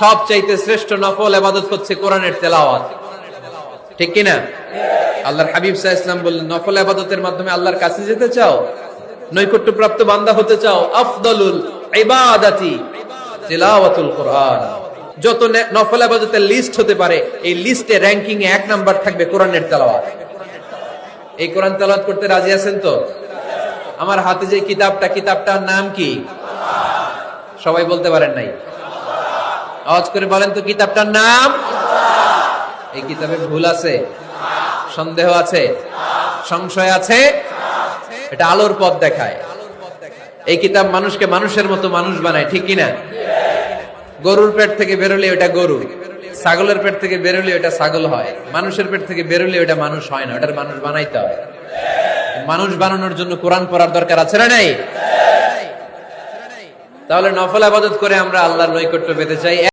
সবচাইতে শ্রেষ্ঠ নফল আবাদত হচ্ছে কোরআনের তেলাওয়াত। ঠিক কিনা? আল্লাহর হাবিব সাহা ইসলাম বললেন, নফল আবাদতের মাধ্যমে আল্লাহর কাছে যেতে চাও, নৈকট্যপ্রাপ্ত বান্দা হতে চাও, আফদলুল ইবাদাতি কোরআন। যত নফল আবাদতের লিস্ট হতে পারে, এই লিস্টে র্যাঙ্কিং এ এক নাম্বার থাকবে কোরআনের তেলাওয়াত। এই কোরআন তেলাওয়াত করতে রাজি আছেন তো? আমার হাতে যে কিতাবটা, কিতাবটার নাম কি? সবাই বলতে পারেন নাই। আওয়াজ করে বলেন তো কিতাবটার নাম? এই কিতাবে ভুল আছে। সন্দেহ আছে। সংশয় আছে। এটা আলোর পথ দেখায়। এই কিতাব মানুষকে মানুষের মতো মানুষ বানায়, ঠিক কিনা? গরুর পেট থেকে বেরোলে ওটা গরু, ছাগলের পেট থেকে বেরোলে ওটা ছাগল হয়, মানুষের পেট থেকে বেরোলে ওটা মানুষ হয় না, ওটার মানুষ বানাইতে হয় মানুষ বানানোর জন্য কোরআন পড়ার দরকার আছে না নাই? তাহলে নফল আবাদত করে আমরা আল্লাহর নৈকট্য পেতে চাই।